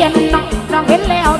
ยันน้องน้องเห็นแล้ว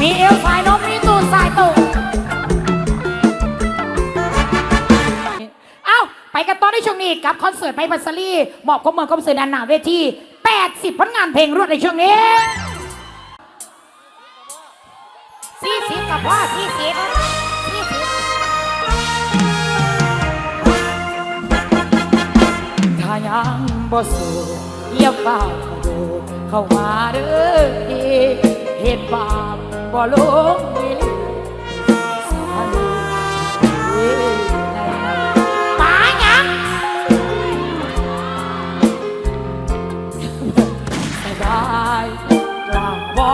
มีเอวสายนมมีตูดสายตุ่เอ้า ไปกันต่อในช่วงนี้กับคอนเสิร์ตไปพัสลีหมอบก็เมืองก็เสือนานาเวที 80ผลงานเพลงรวดในช่วงนี้สี่สิบกับว่าสี่สิบถ้ายังบ่สูเยี่ยมเฝ้ดูเข้ามาเด้อเห็นบาป บ่ลงอีหลีสันเอ้ไหมาหยังสบายกลางบ่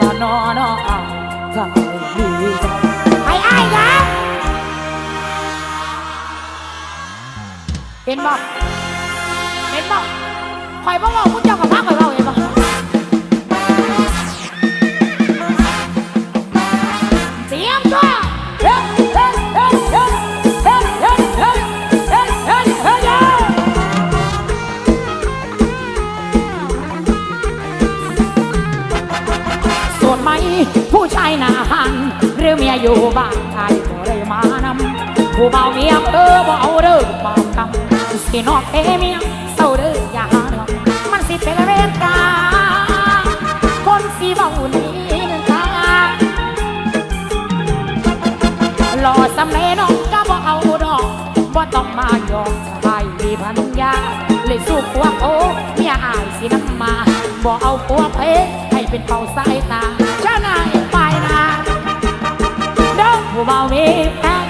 ละนอนออ่างดีไอ้ายหยังเป็นบ่เป็นบ่ข่อยบ่บอกผู้างชายบ่ได้มานำผู้เบาเมียเออบ่เอาเด้อบ่ตำสินอกเตเมียเศร้าเด้ออย่าหาเรื่งมันสิเป็นเรื่องกาคนสิเบาหนีเงินตาหล่อสำเร็จน้องก็บ่เอาดอกบ่ต้องมายอมใครมีพันยาเลยสู้พวกโอ้เมียอายสิน้ำมาบ่เอาพวกเพให้เป็นเป่าสายตาเจ้านาย Vào bếp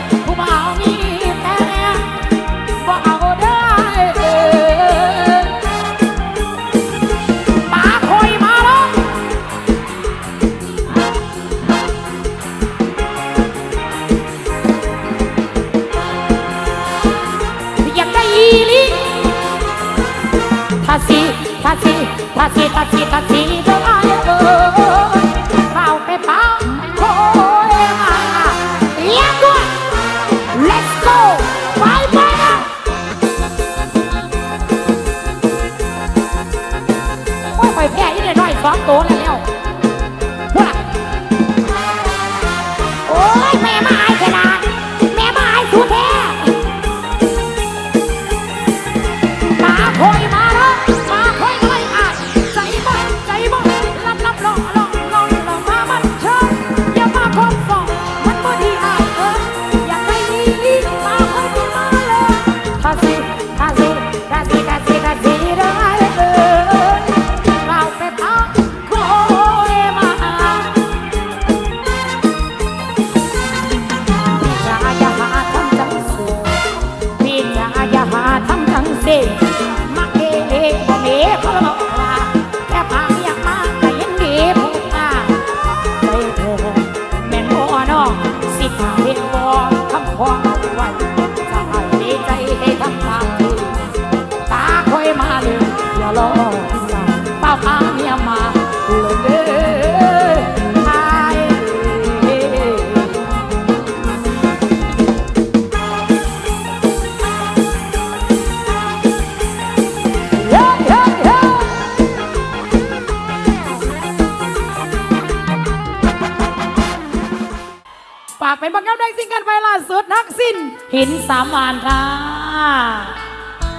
ากเป็นบางคับแดงสิงกันไปล่าสุดทักสิ้นหินสามานค่ะ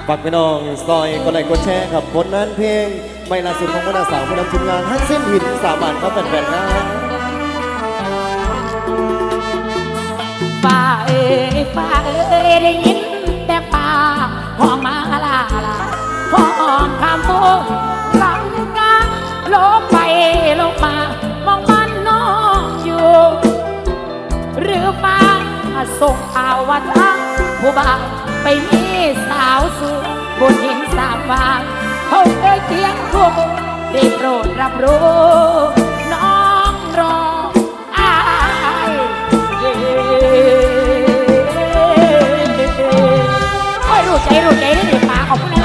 ฝากพี่น้องซอยกดไลค์กดแชร์ครับผนั้นเพลงไม่ล่าสุดของคณะสาวคนนำทีมงานทักสิ้นหินสามานเขาบแฟนๆนะป้าเอ๋ป้าเอ๋ได้ยินแต่ป้าห้องมาลาลาห้องคำพูดหลังกาลบไปลบมามองมันน้องอยู่ หรือมาส่งข่าวว่าทั้งผู้บ่าไปมีสาวสูงบนหินสามวางเขาเอ่ยเทียงคงได้โปรดรับรู้น้องร้อ้ใจรู้ใจได้หรืาขอบคุณ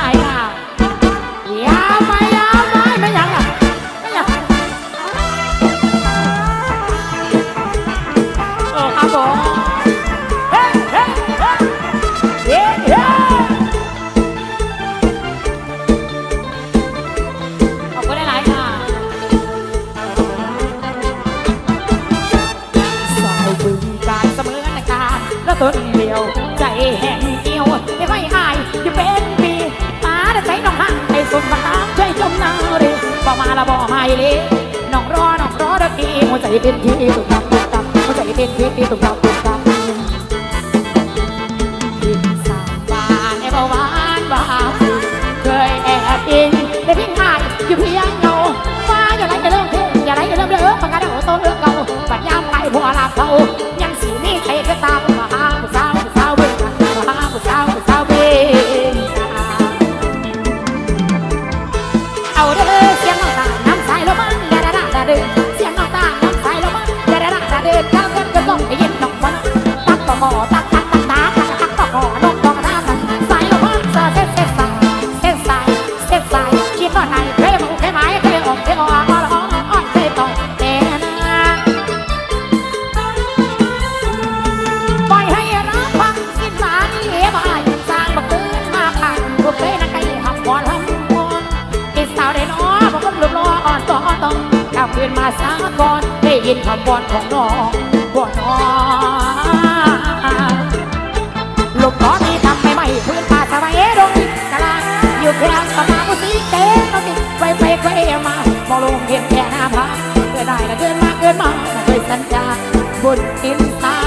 บนอินตา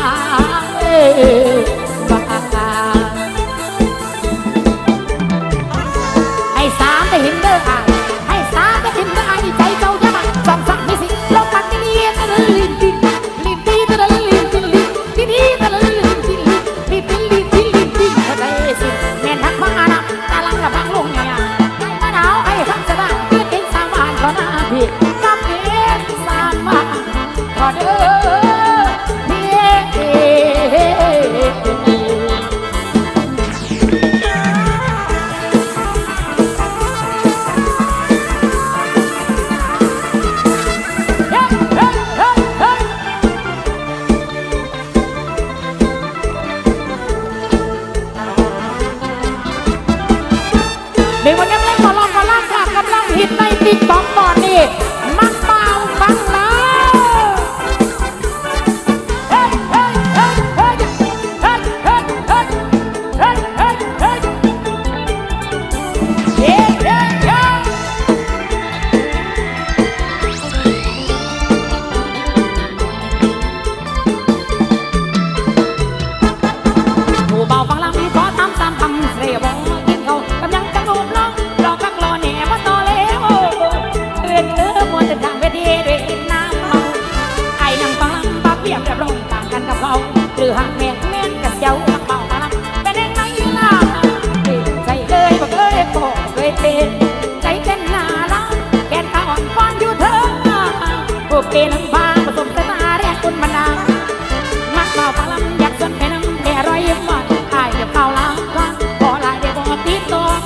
เอ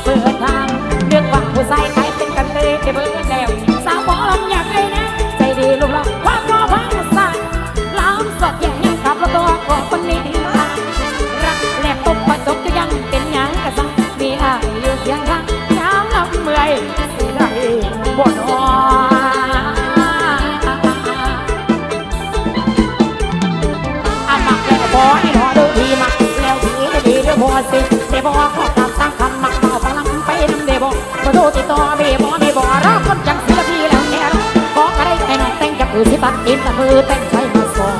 เปิดทาง ติดต่อมีบอมีบอรัคนจังเสียพี่แล้วแกบอกอะไรไอ้น้องแต่งกับอือสิตัดอินตะมือเต้นใช้มาสอน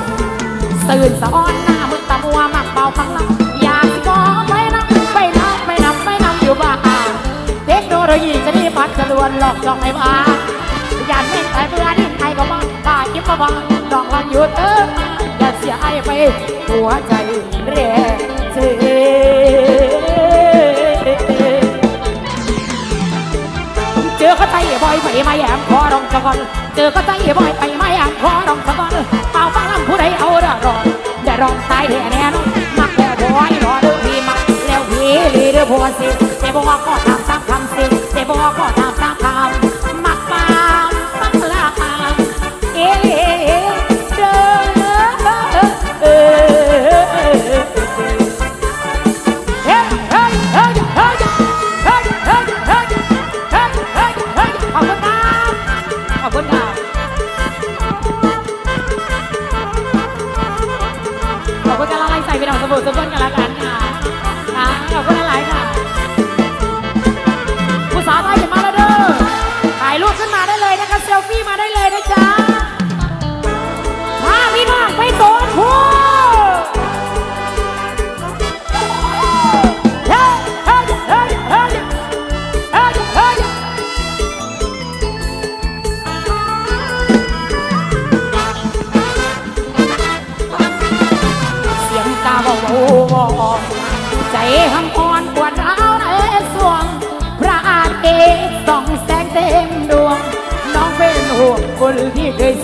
ตื่นสะอ้อนหน้ามึนตะมัวมักเบาฟังลังอยากสิกอไว้นักไปนักไปนำไม่นำอยู่บ้านเทคโนโลยีจะนี่ปัดจะลวนหลอกจองไอ้บ้าอยากเล่นไปเบื่อดิ้นไทยก็มั่บ้าตาคิดมาบ้างดอกลังอยู่เติ้ออย่าเสียไอ้ไปหัวใจเรี สกอนเจอก็ใจบ่อยไปไม่อ่านขอรองสะกอนเป่าฟังผู้ใดเอาด้อรอได้รองตายแท้แน่นอนมักแต่วบ่อยรอเด้อพี่มักแล้วพี่ลีเด้อผัวสิแต่บ่ว่าก็ทามตามคำสิแต่บ่ว่าก็ตา 坐下来。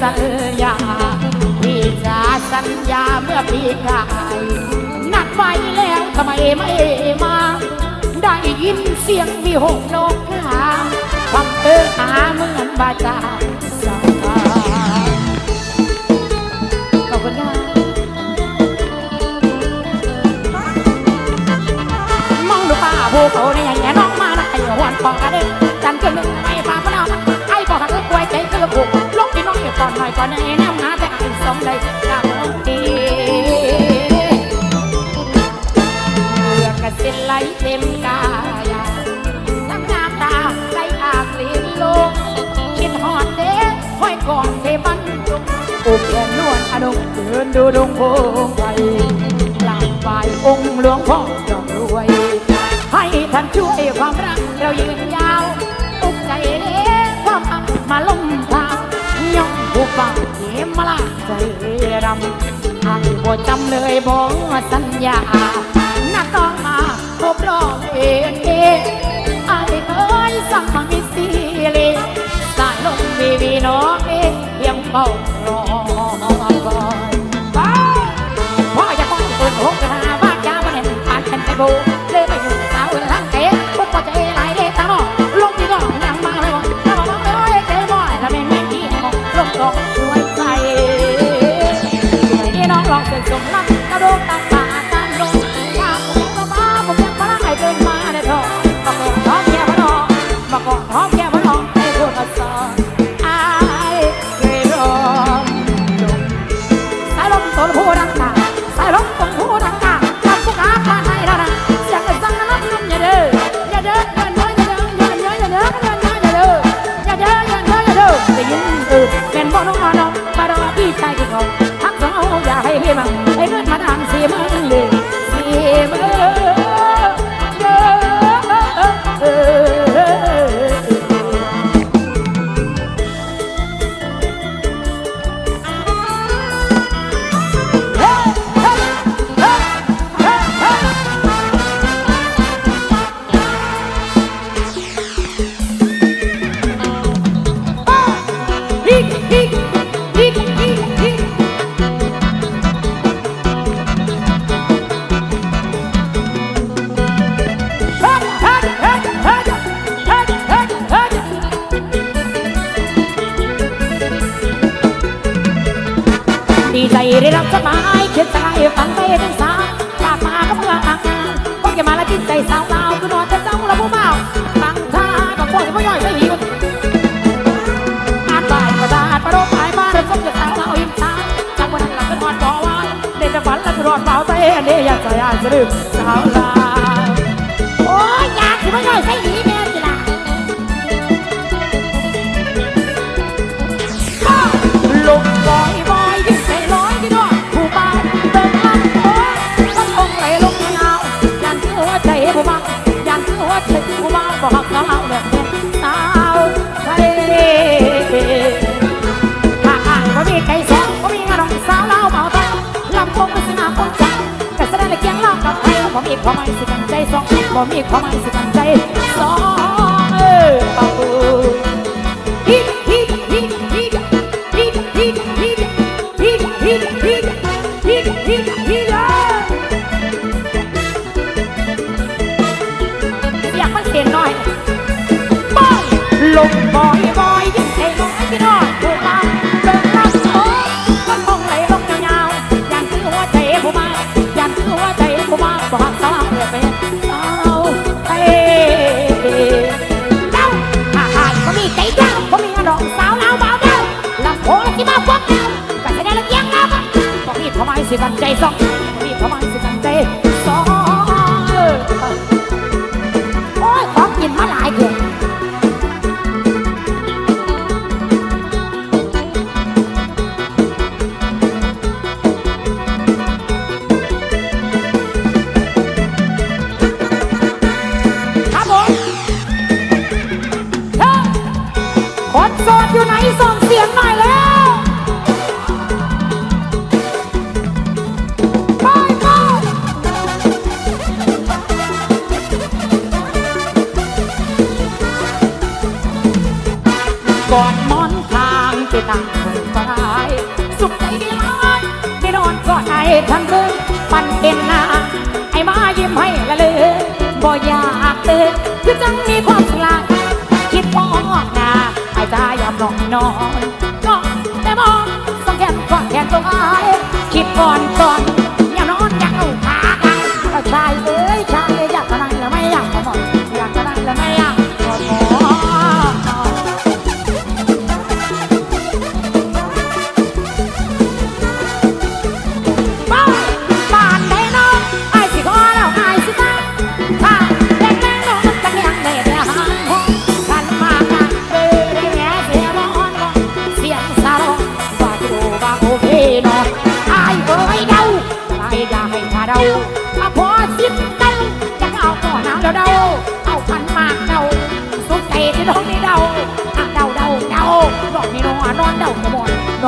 สัญญา พี่จะสัญญาเมื่อพีกายนัดไวแล้วทำไมไม่มา ได้ยินเสียงมีหกนกหาความเปิดาเมื่อนบาจาสัาขมองดูป่าภูเขาเนี่ยแง่น้องมาได้หวนปอกกันเด้จันทร์ก็นึ่ง โพไปกลับไหวองค์หลวงพ่อจอมรวย ให้ท่านช่วยความรักเรายืนยาวอุกใจเลี้ยความอับมาล้มทางย่องผู้ฟังเหมมาลาใจรำหันบ่จำเลยบอกสัญญาหน้าต้องมาพบรองเองเองไอ้เอ้ยสั่งมังมิสีเลยสายลมมีวีน้องเองเพียงเบา acabou. บ่มีความสิมั่นใจสอง ใจเจ้าผมมีอารมณ์สาวลาวบาเด้าลำโพงที่มาพวกเดาแต่ใช้ได้ละเอียงเงาบอกรีบเข้ามาให้สิกันใจส่องรีบเข้ามาให้สิกันใจ บ่อยากตื่นคือจังมีความสลาดคิดมองหน้าไอ้ใจยอมลอกนอนก็แต่มองต้องแขนกอดแขนตรงอาคิดก่อน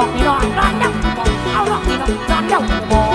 อกนี่ดอกดอนเจ้าเอาดอกนี่ดอกดอนเจ้า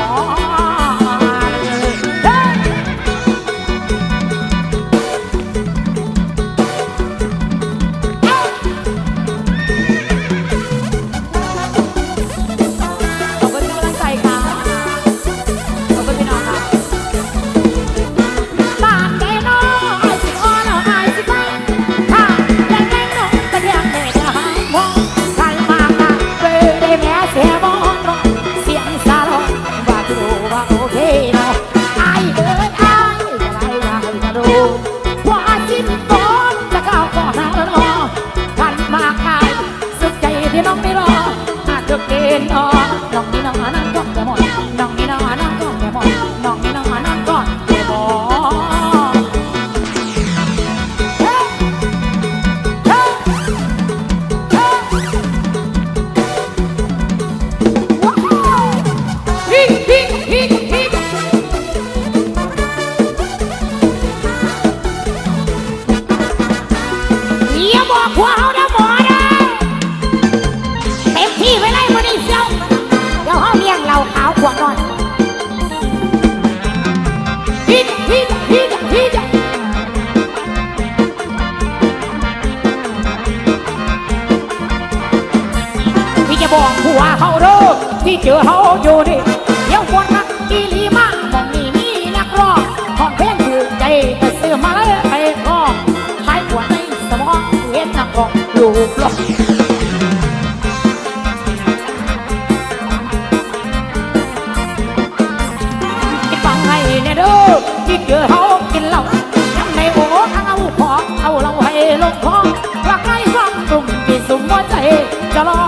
จะรอ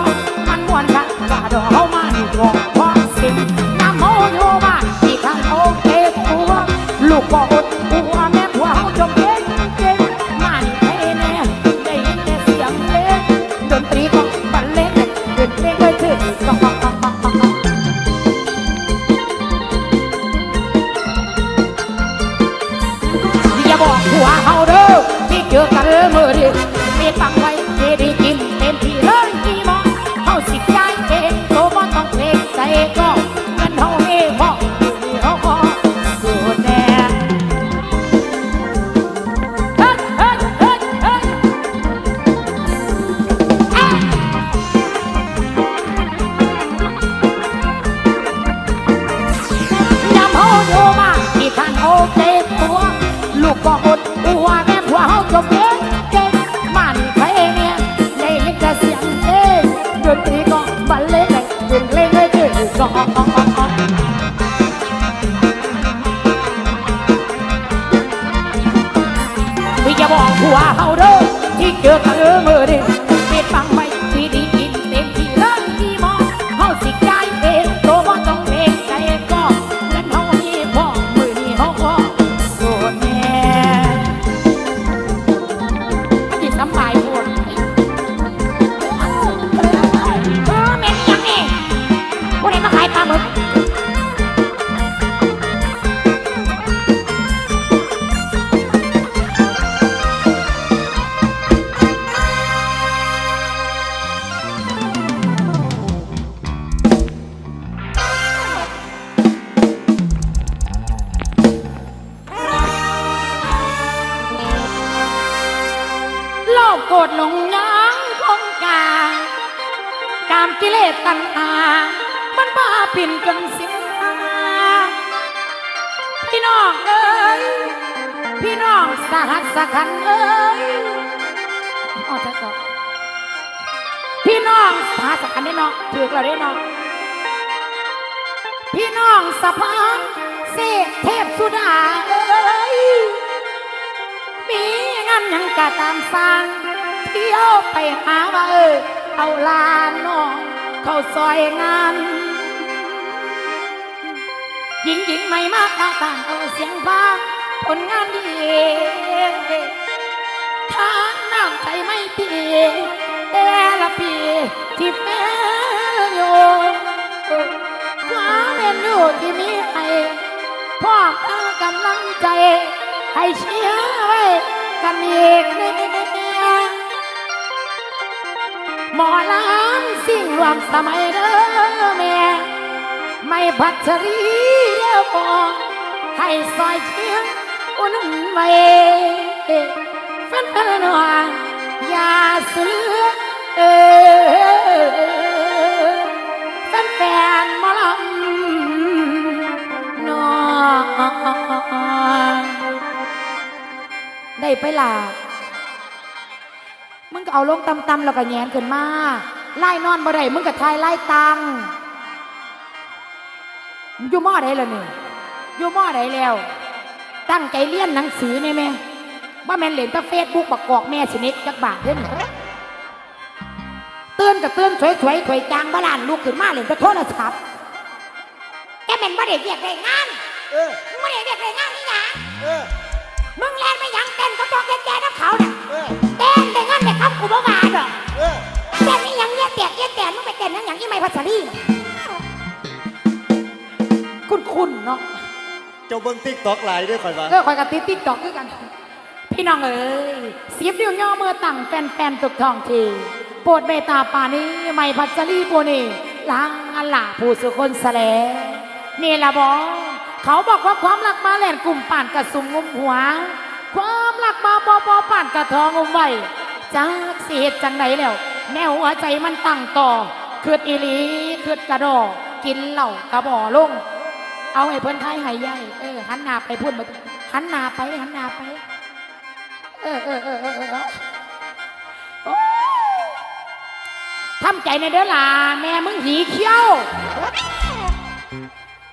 มันมวนกันกาดอกเขามานี่ดองพอสิ่ง เที่ยวไปหาว่าเออเอาลานน้องเข้าซอยงานหญิงหญิงไม่มากตาต่างเอาเสียงพาผลงานดีทานน้ำใจไม่ตีเอละปีที่แฟนอยู่ความเป็นอยู่ที่มีให้พ่อพากำลังใจ ให้เชียร์ไว้กันอีกแน่ หมอลำสิ่งรวมสมัยเด้อแม่ ไม่พัชรีเดียวพอให้ซอยเชียงอุ่นไว้แฟนแฟนหน่อยอย่าเสือเออแฟนแฟนๆหมอลำนอยได้ไปล่ะมึงก็ เอาลงตำๆแล้วก็แงนขึ้นมาไล่นอนบ่ได้มึงก็ทายไล่ตังอยู่มอใดแล้วนี่อยู่มอใดแล้ว ตั้งใจเรียนหนังสือนี่แม่ว่าแม่นเล่นแต่เฟซบุ๊กบักกอกแม่ชนิดจักบาทเด้อนี่เตือนกับเตือนสวยๆถวยจางบ้านลูกขึ้นมาเล่นแต่โทรศัพท์แกเป็นบ่ได้เรียกได้งานเออมึงบ่ได้เรียกได้งานนี่หยังเออ มึงแลนไปหยังเต้นก็ต้องแก่ๆน้ำเขาน่ะเออเต้นได้เงินได้คำกูบ่ว่าดอกเออเต้นนี่หยังเนี่ยแตกเนี่ยแตกมึงไปเต้นนั่นหยังยี่ไม่พัชรีคุ้นๆเนาะเจ้าเบิ้งติ๊กตอกหลายด้วยข่อยว่าเออคอยกับติ๊กติ๊กตอกด้วยกัน พี่น้องเอ้ยสีบนิ้วย่อมือตั้งแฟนๆตุกทองทีโปรดเมตตาปานี้ไม่พัชรีโปนีล้างอันหล่าผู้สุคนแสลนี่ละบอ เขาบอกว่าความรักมาแหล่นกลุ่มป่านกระสุมงุมหัว ความรักมาบอบอป่านกระทองงุมไว้จากสิเหตุจังไหนแล้ว แนวหัวใจมันตั้งต่อคืดอีลีคืดกระดอกินเหล่ากระบ่อลง เอาไอ้เพิ่นไทยหายใหญ่เออหันหนาไปพูดมาหันหนาไปหันหนาไป เออเออเออเออเออทำใจในเด้อล่ะแม่มึงหีเขี้ยว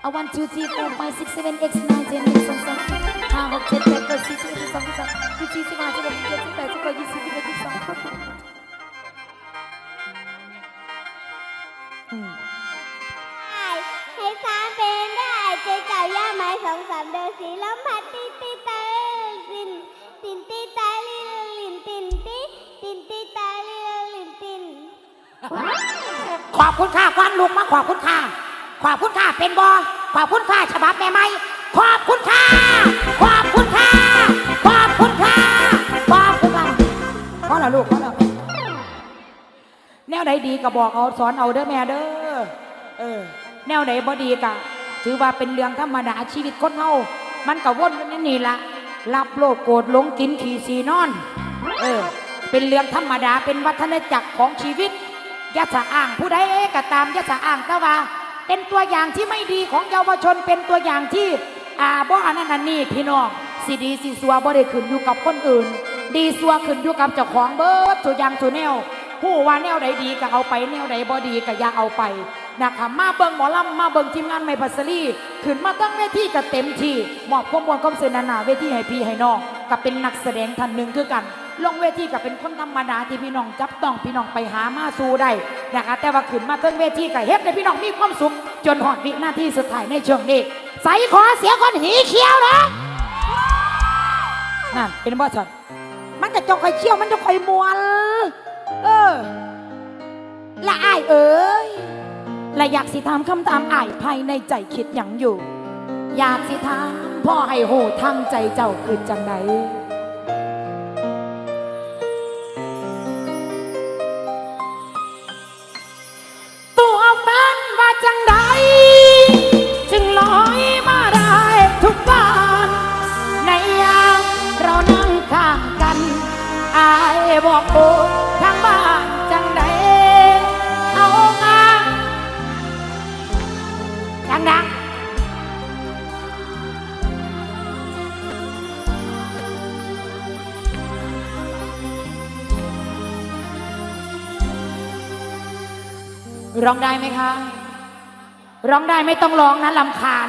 เอาวันทูทีโฟร์ไฟซิกเซเว่นเอ็กซ์ไนน์เจนหนึ่งสองสามสี่ห้าหกเจ็ดแปดเก้าสิบสิบเอ็ดสิบสองสิบสามสิบสี่สิบห้าสิบหกสิบเจ็ดสิบแปดสิบเก้ายี่สิบยี่สิบเอ็ดยี่สิบสองอืมให้ฟ้าเป็นได้ใจเจ้าย่าไม้สองสามเดือนสีลมพัดตีตีตาลินตินตีตาลินลินตินตีตินตีตาลินลินติน ขอบคุณค่าควันลุกมาขอบคุณค่า ขอบคุณค่าเป็นบอขอบคุณค่าฉบับแม่ไม่ขอบคุณค่าขอบคุณค่าขอบคุณค่าขอบคุณค่าพอแล้วลูกพอแล้วแนวไหนดีก็บอกเอาสอนเอาเด้อแม่เด้อเออ แนวไหนบ่ดีก็ถือว่าเป็นเรื่องธรรมดาชีวิตคนเฮามันก็วนอยู่นนี่ละรับโลภโกรธหลงกินขี่สีนอน เออ เป็นเรื่องธรรมดาเป็นวัฒนจักรของชีวิตยาสะอ้างผู้ใดก็ตามยาสะอ้างแต่ว่า เป็นตัวอย่างที่ไม่ดีของเยาวชนเป็นตัวอย่างที่อ่าบ่อันนั้นอันนี้พี่น้องสิดีสิสัวบ่ได้ขึ้นอยู่กับคนอื่น ดีสัวขึ้นอยู่กับเจ้าของเบิร์ดสุอย่างสุแนวผู้ว่าแนวใดดีก็เอาไปแนวใดบ่ดีก็อย่าเอาไปนะคะมาเบิ่งหมอลำมาเบิ่งทีมงานไม่พัสรีขึ้นมาตั้งเวทีก็เต็มที่มอบข้อมูลความเสนานาเวทีให้พี่ให้น้องก็เป็นนักแสดงท่านหนึ่งคือกัน ลงเวทีก็เป็นคนธรรมดาที่พี่น้องจับต้องพี่น้องไปหามาสู้ได้นะคะ แต่ว่าขึ้นมาเทิงเวทีก็เฮ็ดให้พี่น้องมีความสุขจนหอดวิหน้าที่สุดท้ายในช่วงนี้ ใส่ขอเสียคนหีเขียวนะนั่นเป็นบ่ชันมันจะจงคอยเขี้ยวมันจะคอยมวนเออละอายเอ๋ยและอยากสิถามคำถามอายภายในใจคิดอย่างอยู่ อยากสิถามพ่อให้โหทางใจเจ้าคือจังใด ร้องได้ไหมคะ ร้องได้ไม่ต้องร้องนะลำคาญ